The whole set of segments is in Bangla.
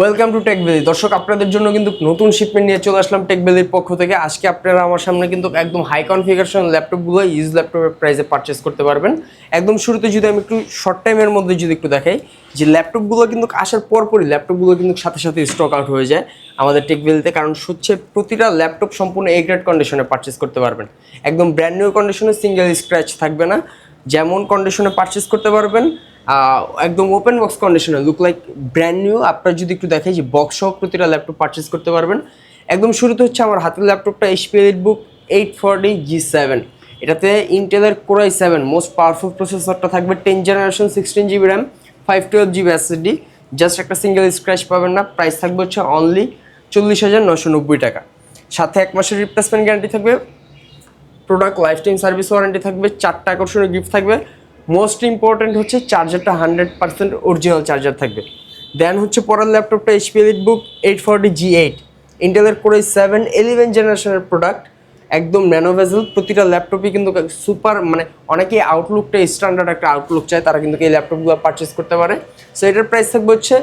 ওয়েলকাম টু টেক টেকবেলি দর্শক, আপনাদের জন্য কিন্তু নতুন শিপমেন্ট নিয়ে চলে আসলাম টেক টেকবেলির পক্ষ থেকে। আজকে আপনারা আমার সামনে কিন্তু একদম হাই কনফিগারেশন ল্যাপটপগুলো ইউজ ল্যাপটপের প্রাইসে পারচেস করতে পারবেন। একদম শুরুতে যদি আমি একটু শর্ট টাইমের মধ্যে যদি একটু দেখাই, যে ল্যাপটপগুলো কিন্তু আসার পরপরই ল্যাপটপগুলো কিন্তু সাথে সাথে স্টক আউট হয়ে যায় আমাদের টেক টেকবেলিতে কারণ হচ্ছে প্রতিটা ল্যাপটপ সম্পূর্ণ এ গ্রেড কন্ডিশনে পারচেস করতে পারবেন। একদম ব্র্যান্ড নিউ কন্ডিশনে সিঙ্গেল স্ক্র্যাচ থাকবে না। যেমন কন্ডিশনে পারচেস করতে পারবেন একদম ওপেন বক্স কন্ডিশনে লুক লাইক ব্র্যান্ড নিউ আপনার যদি একটু দেখাই যে বক্স সহ প্রতিটা ল্যাপটপ পারচেস করতে পারবেন। একদম শুরুতে হচ্ছে আমার হাতের ল্যাপটপটা HP book eight forty G seven এটাতে ইন্টেলের core i seven most powerful প্রসেসরটা থাকবে ten generation sixteen GB RAM five twelve GB SSD just একটা সিঙ্গেল স্ক্র্যাচ পাবেন না প্রাইস থাকবে হচ্ছে অনলি চল্লিশ হাজার নশো নব্বই টাকা। সাথে এক মাসের রিপ্লেসমেন্ট গ্যারান্টি থাকবে। Product lifetime service warranty থাকবে, চারটা আকর্ষণীয় গিফট থাকবে। মোস্ট ইম্পর্ট্যান্ট হচ্ছে চার্জারটা হান্ড্রেড পার্সেন্ট অরিজিনাল চার্জার থাকবে। দেন হচ্ছে পরের ল্যাপটপটা HP elite book eight forty G eight ইন্টেলের করে সেভেন ইলেভেন জেনারেশনের প্রোডাক্ট একদম ন্যানোভেজেল প্রতিটা ল্যাপটপই কিন্তু সুপার মানে অনেকেই আউটলুকটা স্ট্যান্ডার্ড একটা আউটলুক চায় তারা কিন্তু এই ল্যাপটপগুলো পারচেস করতে পারে। সো এটার প্রাইস থাকবে হচ্ছে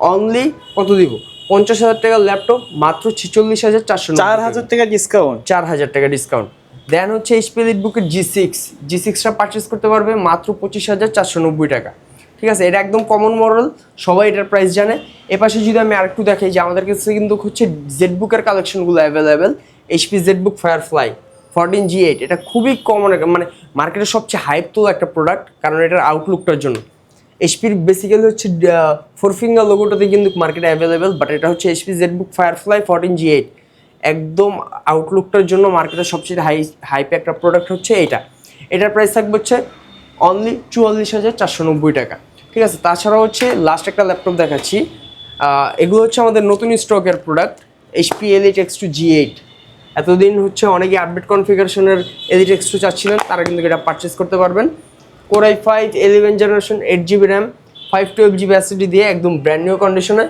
অনলি কত দিব? পঞ্চাশ হাজার টাকার ল্যাপটপ মাত্র ছেচল্লিশ হাজার চারশো চার হাজার টাকা ডিসকাউন্ট চার হাজার টাকা ডিসকাউন্ট দেন হচ্ছে এইচপি বুকের জি সিক্স জি সিক্সটা পারচেস করতে পারবে মাত্র পঁচিশ হাজার চারশো নব্বই টাকা। ঠিক আছে? এটা একদম কমন মডেল সবাই এটার প্রাইস জানে। এপাশে যদি আমি আরেকটু দেখাই যে আমাদের কাছে কিন্তু হচ্ছে জেড বুকের কালেকশনগুলো available HP ZBook Firefly fourteen G eight এটা খুবই কমন একটা মানে মার্কেটের সবচেয়ে হাইপ তোলা একটা প্রোডাক্ট কারণ এটার আউটলুকটার জন্য। এইচপির বেসিক্যালি হচ্ছে ফোর ফিঙ্গার লোগোটাতে কিন্তু মার্কেটে অ্যাভেলেবেল বাট এটা হচ্ছে HP ZBook Firefly fourteen G eight একদম আউটলুকটার জন্য মার্কেটের সবচেয়ে হাই হাইপে একটা প্রোডাক্ট হচ্ছে এইটা। এটার প্রাইস থাকবে হচ্ছে অনলি চুয়াল্লিশ হাজার চারশো নব্বই টাকা। ঠিক আছে? তাছাড়া হচ্ছে লাস্ট একটা ল্যাপটপ দেখাচ্ছি। এগুলো হচ্ছে আমাদের নতুন স্টকের product HP elite X two G eight এতদিন হচ্ছে অনেকে আপডেট কনফিগারেশনের এলিট এক্স টু চাচ্ছিলেন, তারা কিন্তু এটা পারচেস করতে পারবেন। Core i five eleven generation eight GB RAM five twelve GB SSD দিয়ে একদম ব্র্যান্ড নিউ কন্ডিশনে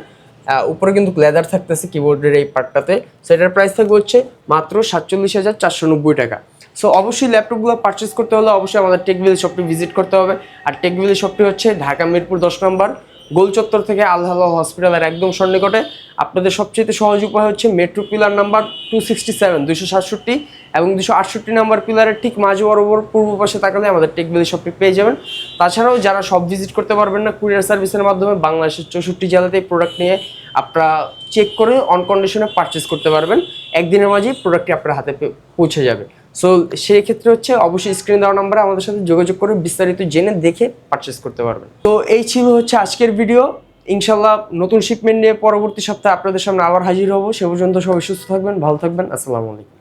উপরে কিন্তু লেদার থাকতেছে কিবোর্ডের এই পার্টটাতে সো এটার প্রাইস থাকবে হচ্ছে মাত্র সাতচল্লিশ হাজার চারশো নব্বই টাকা। সো অবশ্যই ল্যাপটপগুলো পারচেস করতে হলে অবশ্যই আমাদের টেকভিল শপটি ভিজিট করতে হবে। আর টেকভিল শপটি হচ্ছে ঢাকা মিরপুর দশ নম্বর। গোল চত্বর থেকে আল্লাহ হসপিটালের একদম সন্নিকটে। আপনাদের সবচেয়ে সহজ উপায় হচ্ছে metro pillar number two sixty seven দুশো সাতষট্টি এবং দুশো আটষট্টি নাম্বার পিলারের ঠিক মাঝ বরাবর পূর্ব পাশে তাকালে আমাদের টেকবিলি শপটি পেয়ে যাবেন। তাছাড়াও যারা সব ভিজিট করতে পারবেন না কুরিয়ার সার্ভিসের মাধ্যমে বাংলাদেশের চৌষট্টি জেলাতে প্রোডাক্ট নিয়ে আপনারা চেক করে অন কন্ডিশনে পারচেস করতে পারবেন। একদিনের মাঝেই প্রোডাক্টটি আপনার হাতে পৌঁছে যাবে। সো সেই ক্ষেত্রে হচ্ছে অবশ্যই স্ক্রিন দেওয়া নাম্বারে আমাদের সাথে যোগাযোগ করে বিস্তারিত জেনে দেখে পারচেস করতে পারবেন। তো এই ছিল হচ্ছে আজকের ভিডিও ইনশাল্লাহ নতুন শিপমেন্ট নিয়ে পরবর্তী সপ্তাহে আপনাদের সামনে আবার হাজির হব। সে পর্যন্ত সবাই সুস্থ থাকবেন, ভালো থাকবেন। আসসালামু আলাইকুম।